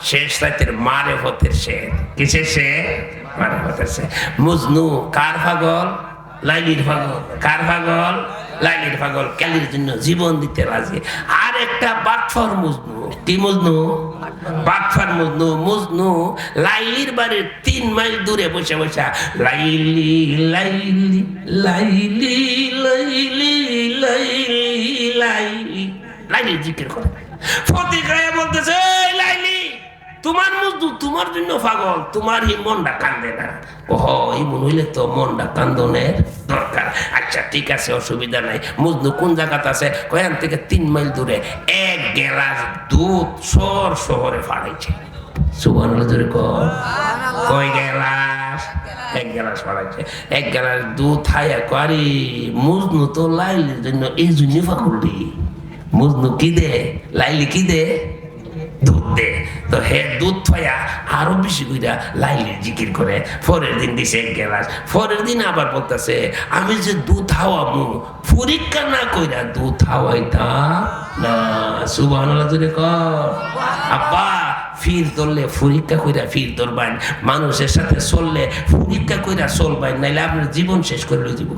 শেষ রাতের মারে সে সে মারে সে কার পাগল লাইলির পাগল কার পাগল লাইলির পাগল ক্যালির জন্য জীবন দিতে রাজি আর একটা কি লাইলির বাড়ির তিন মাইল দূরে বসে বসে লাইলি লাইলি লাইলি লাইলি লাইলি লাইলি লাইলি জিকির করে ফতিক তোমার মজদু তোমার জন্য পাগল তোমার এই মনটা কান্দে না। ওহ এই মন হইলে তো মনটা কান্দনের দরকার। আচ্ছা ঠিক আছে অসুবিধা নাই। মজনু কোন জায়গাতে আছে? কয়ান থেকে তিন মাইল দূরে। এক গ্লাস দুধ সর শহরে ফাড়াইছে। সুবান জোরে কয় গ্লাস এক গ্লাস ফাড়াইছে। এক গ্লাস দুধ খাইয়া করি মজনু তো লাইলির জন্য এই জন্য ফাঁকুলি মজনু কি দে? লাইলি কি দে? দুধ। দে তো হে দুধ থয়া আরও বেশি কইরা লাইলের জিকির করে। পরের দিন দিছে এক গ্লাস। পরের দিন আবার বলতেছে, আমি যে দুধ হাওয়ামু, পরীক্ষা না কইরা দুধ হাওয়াইতা না। সুবাহ জোরে কর আব্বা, ফির ধরলে পরীক্ষা কইরা ফির ধরবান। মানুষের সাথে চললে পরীক্ষা কইরা চলবান, নাইলে আপনার জীবন শেষ করে দিব